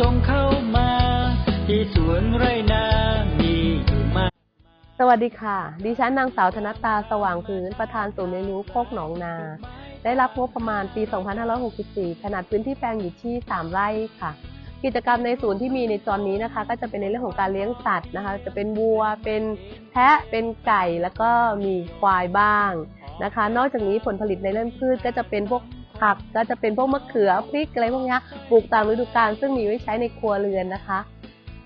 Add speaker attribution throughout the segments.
Speaker 1: จงเข้ามา ที่สวนไรนามีอยู่มาก
Speaker 2: สวัสดีค่ะ ดิฉันนางสาวธนตาสว่างพื้นประธานศูนย์เรียนรู้โคกหนองนา ได้รับงบประมาณปี 2564 ขนาดพื้นที่แปลงอยู่ที่ 3 ไร่ค่ะ กิจกรรมในศูนย์ที่มีในตอนนี้นะคะ ก็จะเป็นในเรื่องของการเลี้ยงสัตว์นะคะ จะเป็นวัว เป็นแพะ เป็นไก่ แล้วก็มีควายบ้างนะคะ นอกจากนี้ผลผลิตในเรื่องพืชก็จะเป็นพวก ผักก็จะเป็นพวกมะเขือพริกอะไรพวกนี้ปลูกตามฤดูกาลซึ่งมีไว้ใช้ในครัวเรือนนะคะ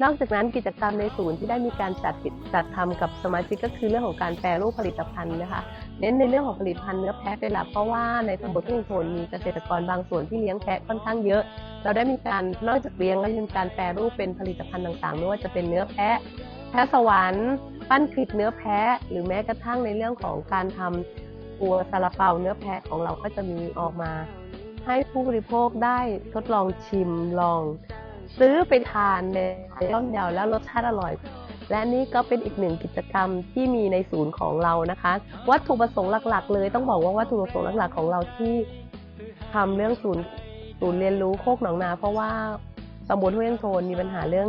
Speaker 2: นอกจากนั้นกิจกรรมในศูนย์ที่ได้มีการจัดจัดทำกับสมาชิกก็คือเรื่องของการแปรรูปผลิตภัณฑ์นะคะ เน้นในเรื่องของผลิตภัณฑ์เนื้อแพะเป็นหลักเพราะว่าในตำบลทุ่งโทนมีเกษตรกรบางส่วนที่เลี้ยงแพะค่อนข้างเยอะ เราได้มีการนอกจากเลี้ยงแล้วยังการแปรรูปเป็นผลิตภัณฑ์ต่างๆไม่ว่าจะเป็นเนื้อแพะแพะสวรรค์ปั้นคลิปเนื้อแพะหรือแม้กระทั่งในเรื่องของการทำ ตัวซาลาเปาเนื้อแพะของเราก็จะมีออกมา ให้ผู้บริโภคได้ทดลองชิมลอง ซื้อไปทานในย่อมเยาแล้วรสชาติอร่อย และนี่ก็เป็นอีกหนึ่งกิจกรรมที่มีในศูนย์ของเรานะคะ วัตถุประสงค์หลัก ๆ เลยต้องบอกว่าวัตถุประสงค์หลัก ๆ ของเราที่ทำเรื่องศูนย์ศูนย์เรียนรู้โคกหนองนา เพราะว่าตำบลห้วยยางโทนมีปัญหาเรื่อง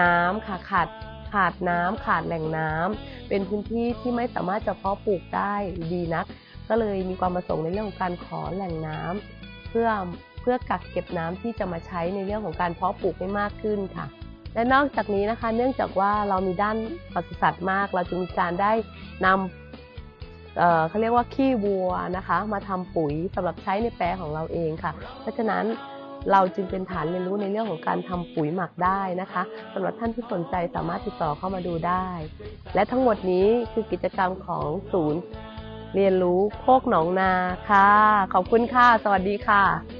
Speaker 2: น้ำค่ะขาด ขาดน้ำขาดแหล่งน้ำเป็นพื้นที่ที่ไม่สามารถจะเพาะปลูกได้ดีนัก ก็เลยมีความประสงค์ในเรื่องของการขอแหล่งน้ำเพื่อเพื่อกักเก็บน้ำที่จะมาใช้ในเรื่องของการเพาะปลูกให้มากขึ้นค่ะ และนอกจากนี้นะคะ เนื่องจากว่าเรามีด้านปศุสัตว์มาก เราจึงมีการได้นำเเขาเรียกว่าขี้วัวนะคะ มาทำปุ๋ยสำหรับใช้ในแปลงของเราเองค่ะ เพราะฉะนั้น เราจึงเป็นฐานเรียนรู้ในเรื่องของการทำปุ๋ยหมักได้นะคะสำหรับท่านที่สนใจสามารถติดต่อเข้ามาดูได้ และทั้งหมดนี้คือกิจกรรมของศูนย์ เรียนรู้โคกหนองนาค่ะ ขอบคุณค่ะ สวัสดีค่ะ